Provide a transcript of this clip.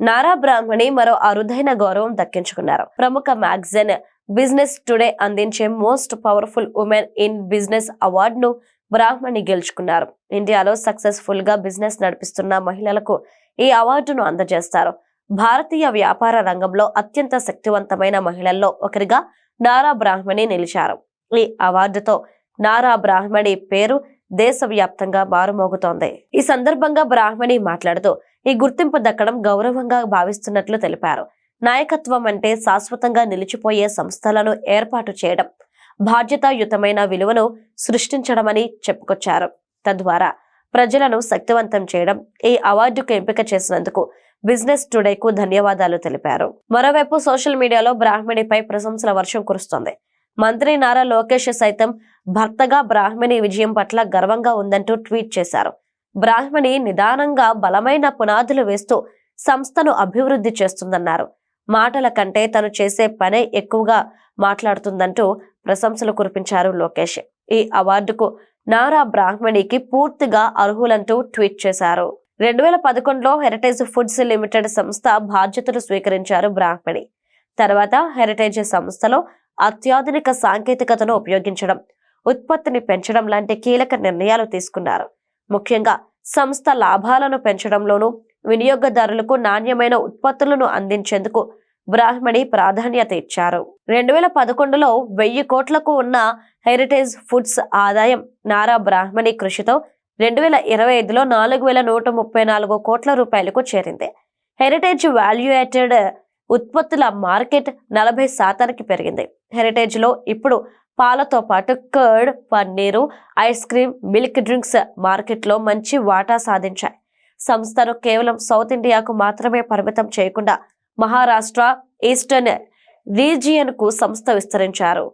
నారా బ్రాహ్మణి మరో అరుదైన గౌరవం దక్కించుకున్నారు. ప్రముఖ మ్యాగజైన్ బిజినెస్ టుడే అందించే most powerful women in business అవార్డును బ్రాహ్మణి గెలుచుకున్నారు. ఇండియాలో సక్సెస్ఫుల్గా బిజినెస్ నడిపిస్తున్న మహిళలకు ఈ అవార్డును అందజేస్తారు. భారతీయ వ్యాపార రంగంలో అత్యంత శక్తివంతమైన మహిళల్లో ఒకరిగా నారా బ్రాహ్మణి నిలిచారు. ఈ అవార్డుతో నారా బ్రాహ్మణి పేరు దేశవ్యాప్తంగా మారుమోగుతోంది. ఈ సందర్భంగా బ్రాహ్మణి మాట్లాడుతూ ఈ గుర్తింపు దక్కడం గౌరవంగా భావిస్తున్నట్లు తెలిపారు. నాయకత్వం అంటే శాశ్వతంగా నిలిచిపోయే సంస్థలను ఏర్పాటు చేయడం బాధ్యతాయుతమైన విలువను సృష్టించడమని చెప్పుకొచ్చారు. తద్వారా ప్రజలను శక్తివంతం చేయడం ఈ అవార్డుకు ఎంపిక చేసినందుకు బిజినెస్ టుడేకు ధన్యవాదాలు తెలిపారు. మరోవైపు సోషల్ మీడియాలో బ్రాహ్మణిపై ప్రశంసల వర్షం కురుస్తోంది. మంత్రి నారా లోకేష్ సైతం భర్తగా బ్రాహ్మణి విజయం పట్ల గర్వంగా ఉందంటూ ట్వీట్ చేశారు. బ్రాహ్మణి నిదానంగా బలమైన పునాదులు వేస్తూ సంస్థను అభివృద్ధి చేస్తుందన్నారు. మాటల కంటే తను చేసే పనే ఎక్కువగా మాట్లాడుతుందంటూ ప్రశంసలు కురిపించారు లోకేష్. ఈ అవార్డుకు నారా బ్రాహ్మణికి పూర్తిగా అర్హులంటూ ట్వీట్ చేశారు. రెండు వేల పదకొండులో హెరిటేజ్ ఫుడ్స్ లిమిటెడ్ సంస్థ బాధ్యతలు స్వీకరించారు బ్రాహ్మణి. తర్వాత హెరిటేజ్ సంస్థలో అత్యాధునిక సాంకేతికతను ఉపయోగించడం ఉత్పత్తిని పెంచడం లాంటి కీలక నిర్ణయాలు తీసుకున్నారు. ముఖ్యంగా సంస్థ లాభాలను పెంచడంలోనూ వినియోగదారులకు నాణ్యమైన ఉత్పత్తులను అందించేందుకు బ్రాహ్మణి ప్రాధాన్యత ఇచ్చారు. రెండు వేల పదకొండులో వెయ్యి కోట్లకు ఉన్న హెరిటేజ్ ఫుడ్స్ ఆదాయం నారా బ్రాహ్మణి కృషితో రెండు వేల ఇరవై ఐదులో నాలుగు వేల నూట ముప్పై నాలుగు కోట్ల రూపాయలకు చేరింది. హెరిటేజ్ వాల్యుయేటెడ్ ఉత్పత్తుల మార్కెట్ నలభై శాతానికి పెరిగింది. హెరిటేజ్లో ఇప్పుడు పాలతో పాటు curd paneer ice cream milk drinks మార్కెట్లో మంచి వాటా సాధించాయి. సంస్థను కేవలం సౌత్ ఇండియాకు మాత్రమే పరిమితం చేయకుండా మహారాష్ట్ర ఈస్టర్న్ రీజియన్కు సంస్థ విస్తరించారు.